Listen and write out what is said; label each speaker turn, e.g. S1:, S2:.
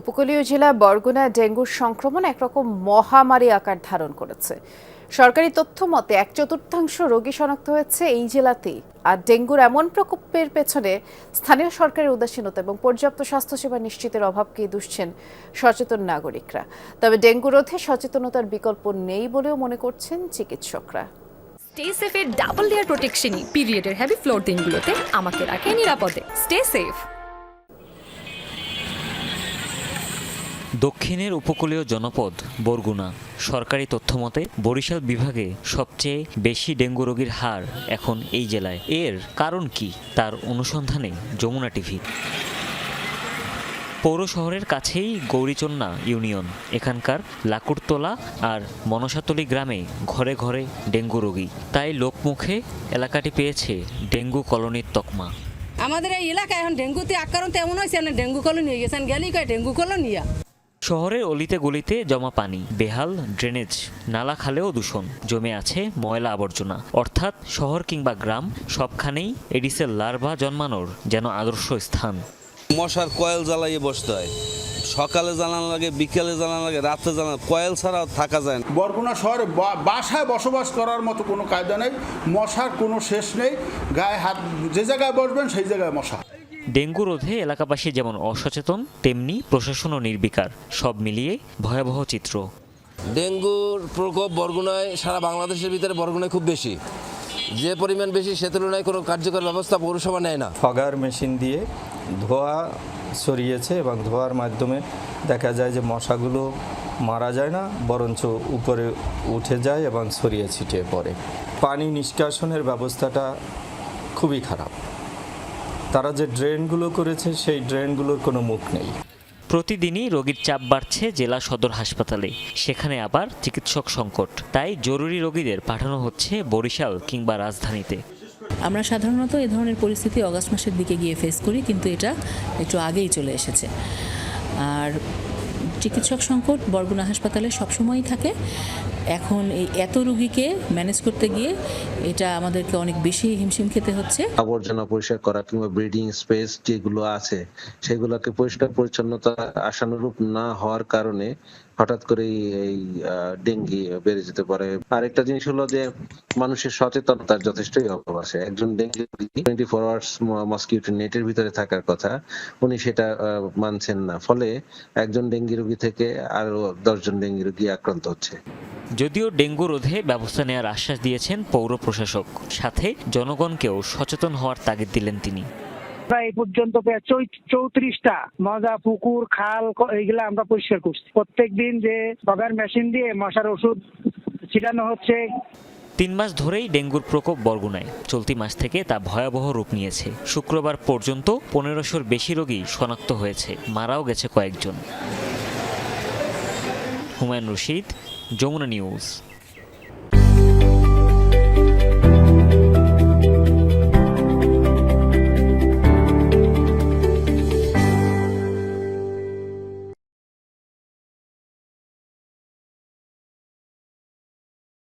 S1: উপকূলীয় জেলা বরগুনা ডেঙ্গুর সংক্রমণ একরকম মহামারী আকার ধারণ করেছে। সরকারি তথ্য মতে এক চতুর্থাংশ রোগী শনাক্ত হয়েছে এই জেলাতেই। আর ডেঙ্গুর এমন প্রকোপের পেছনে স্থানীয় সরকারের উদাসীনতা এবং পর্যাপ্ত স্বাস্থ্যসেবা নিশ্চিতের অভাবকেই দুষছেন সচেতন নাগরিকরা। তবে ডেঙ্গু রোধে সচেতনতার বিকল্প নেই বলেও মনে করছেন চিকিৎসকরা।
S2: স্টে সেফের ডাবল লেয়ার প্রোটেকশনই পিরিয়ডের হেভি ফ্লোর দিনগুলোতে আমাকে রাখে নিরাপদে। স্টে সেফ
S3: দক্ষিণের উপকূলীয় জনপদ বরগুনা। সরকারি তথ্যমতে, বরিশাল বিভাগে সবচেয়ে বেশি ডেঙ্গু রোগীর হার এখন এই জেলায়। এর কারণ কি? তার অনুসন্ধানে যমুনা টিভি। পৌর শহরের কাছেই গৌরীচন্না ইউনিয়ন। এখানকার লাকুরতলা আর মনসাতলি গ্রামে ঘরে ঘরে ডেঙ্গু রোগী। তাই লোকমুখে এলাকাটি পেয়েছে ডেঙ্গু কলোনির তকমা।
S4: আমাদের এই এলাকায় এখন ডেঙ্গুতে আক্রান্ত এমন হয়েছে ডেঙ্গু কলোনি হয়ে গেছেন গেলেই কয় ডেঙ্গু কলোনিয়া
S3: শহরের অলিতে গলিতে জমা পানি বেহাল ড্রেনেজ নালা খালেও দূষণ জমে আছে ময়লা আবর্জনা। অর্থাৎ শহর কিংবা গ্রাম সবখানেই এডিসের লার্ভা জন্মানোর যেন আদর্শ স্থান।
S5: মশার কয়েল জ্বালাইয়ে বসতে হয়। সকালে জ্বালানো লাগে বিকেলে জ্বালানো লাগে রাতে জ্বালানো কয়েল ছাড়া থাকা যায় না।
S6: বরগুনা শহরে বা- বাসায় বসবাস করার মতো কোনো কায়দা নেই। মশার কোনো শেষ নেই। গায়ে হাত যে জায়গায় বসবেন সেই জায়গায় মশা।
S3: ডেঙ্গু রোধে এলাকাবাসী যেমন অসচেতন তেমনি প্রশাসনও নির্বিকার। সব মিলিয়ে ভয়াবহ চিত্র।
S7: ডেঙ্গুর প্রকোপ বরগুনায় সারা বাংলাদেশের ভিতরে বরগুনায় খুব বেশি। যে পরিমাণ বেশি সে তুলনায় কোনো কার্যকর ব্যবস্থা পৌরসভা নেয় না।
S8: ফগার মেশিন দিয়ে ধোয়া সরিয়েছে এবং ধোয়ার মাধ্যমে দেখা যায় যে মশাগুলো মারা যায় না বরঞ্চ উপরে উঠে যায় এবং ছড়িয়ে ছিটিয়ে পড়ে। পানি নিষ্কাশনের ব্যবস্থাটা খুবই খারাপ। তারা যে ড্রেনগুলো করেছে সেই ড্রেনগুলোর কোনো মুখ নেই।
S3: প্রতিদিনই রোগীর চাপ বাড়ছে জেলা সদর হাসপাতালে। সেখানে আবার চিকিৎসক সংকট। তাই জরুরি রোগীদের পাঠানো হচ্ছে বরিশাল কিংবা রাজধানীতে।
S9: আমরা সাধারণত এ ধরনের পরিস্থিতি অগাস্ট মাসের দিকে গিয়ে ফেস করি কিন্তু এটা একটু আগেই চলে এসেছে। আর চিকিৎসক সংকট, বরগুনা হাসপাতালে সবসময়ই থাকে। এখন এই এত রুগীকে ম্যানেজ করতে গিয়ে এটা আমাদেরকে অনেক বেশি হিমশিম খেতে হচ্ছে।
S10: আবর্জনা পরিষ্কার করা কিংবা ব্রিডিং স্পেস যেগুলো আছে, সেগুলোকে পরিষ্কার পরিচ্ছন্নতা আশানুরূপ না হওয়ার কারণে হঠাৎ করেই এই ডেঙ্গি বেড়ে যেতে পারে। আরেকটা জিনিস হলো যে, মানুষের সচেতনতার যথেষ্টই অভাব আছে। একজন dengue twenty four hours mosquito নেটের ভিতরে থাকার কথা, উনি সেটা মানছেন না। ফলে একজন ডেঙ্গি রোগী থেকে আরও দশজন ডেঙ্গি রোগী আক্রান্ত হচ্ছে।
S3: যদিও ডেঙ্গু রোধে ব্যবস্থা নেওয়ার আশ্বাস দিয়েছেন পৌর প্রশাসক। সাথে জনগণকেও সচেতন হওয়ার তাগিদ দিলেন তিনি।
S11: প্রায় পর্যন্ত প্রায় চৌত্রিশটা মজা, পুকুর, খাল এইগুলা আমরা পরিষ্কার করছি। প্রত্যেক দিন যে বগার মেশিন দিয়ে মশার ওষুধ ছিটানো হচ্ছে।
S3: তিন মাস ধরেই ডেঙ্গুর প্রকোপ বরগুনায়। চলতি মাস থেকে তা ভয়াবহ রূপ নিয়েছে। শুক্রবার পর্যন্ত পনেরোশোর বেশি রোগী শনাক্ত হয়েছে। মারাও গেছে কয়েকজন। হুমায়ুন রশিদ, যমুনা নিউজ।